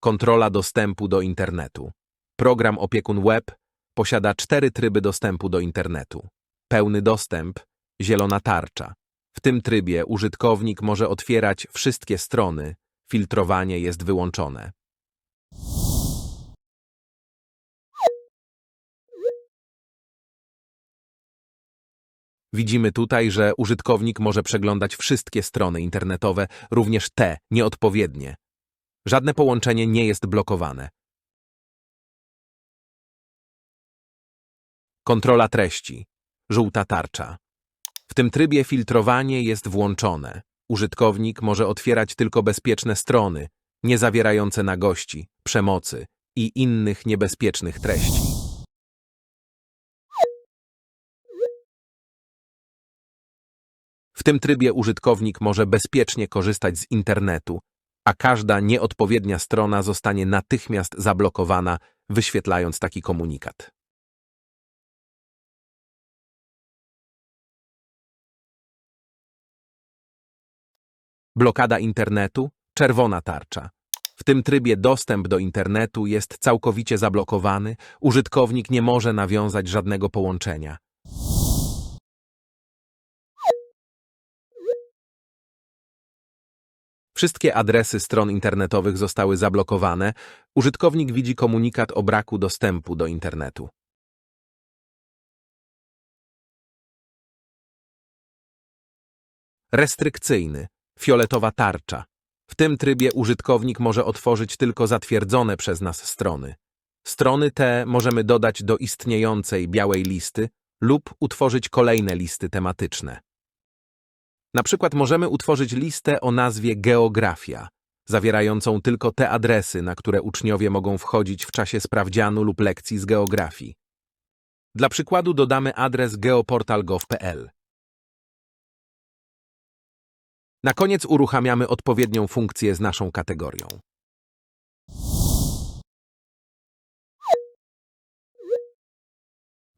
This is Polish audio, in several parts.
Kontrola dostępu do internetu. Program Opiekun Web posiada cztery tryby dostępu do internetu. Pełny dostęp, zielona tarcza. W tym trybie użytkownik może otwierać wszystkie strony, filtrowanie jest wyłączone. Widzimy tutaj, że użytkownik może przeglądać wszystkie strony internetowe, również te nieodpowiednie. Żadne połączenie nie jest blokowane. Kontrola treści. Żółta tarcza. W tym trybie filtrowanie jest włączone. Użytkownik może otwierać tylko bezpieczne strony, nie zawierające nagości, przemocy i innych niebezpiecznych treści. W tym trybie użytkownik może bezpiecznie korzystać z internetu, a każda nieodpowiednia strona zostanie natychmiast zablokowana, wyświetlając taki komunikat. Blokada internetu, czerwona tarcza. W tym trybie dostęp do internetu jest całkowicie zablokowany, użytkownik nie może nawiązać żadnego połączenia. Wszystkie adresy stron internetowych zostały zablokowane, użytkownik widzi komunikat o braku dostępu do internetu. Restrykcyjny, fioletowa tarcza. W tym trybie użytkownik może otworzyć tylko zatwierdzone przez nas strony. Strony te możemy dodać do istniejącej białej listy lub utworzyć kolejne listy tematyczne. Na przykład możemy utworzyć listę o nazwie Geografia, zawierającą tylko te adresy, na które uczniowie mogą wchodzić w czasie sprawdzianu lub lekcji z geografii. Dla przykładu dodamy adres geoportal.gov.pl. Na koniec uruchamiamy odpowiednią funkcję z naszą kategorią.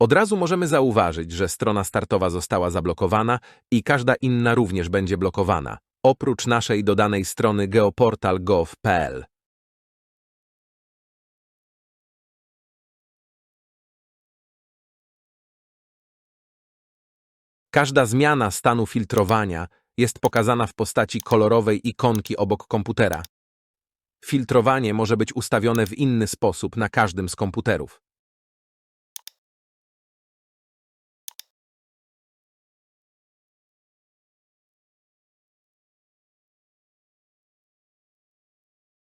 Od razu możemy zauważyć, że strona startowa została zablokowana i każda inna również będzie blokowana, oprócz naszej dodanej strony geoportal.gov.pl. Każda zmiana stanu filtrowania jest pokazana w postaci kolorowej ikonki obok komputera. Filtrowanie może być ustawione w inny sposób na każdym z komputerów.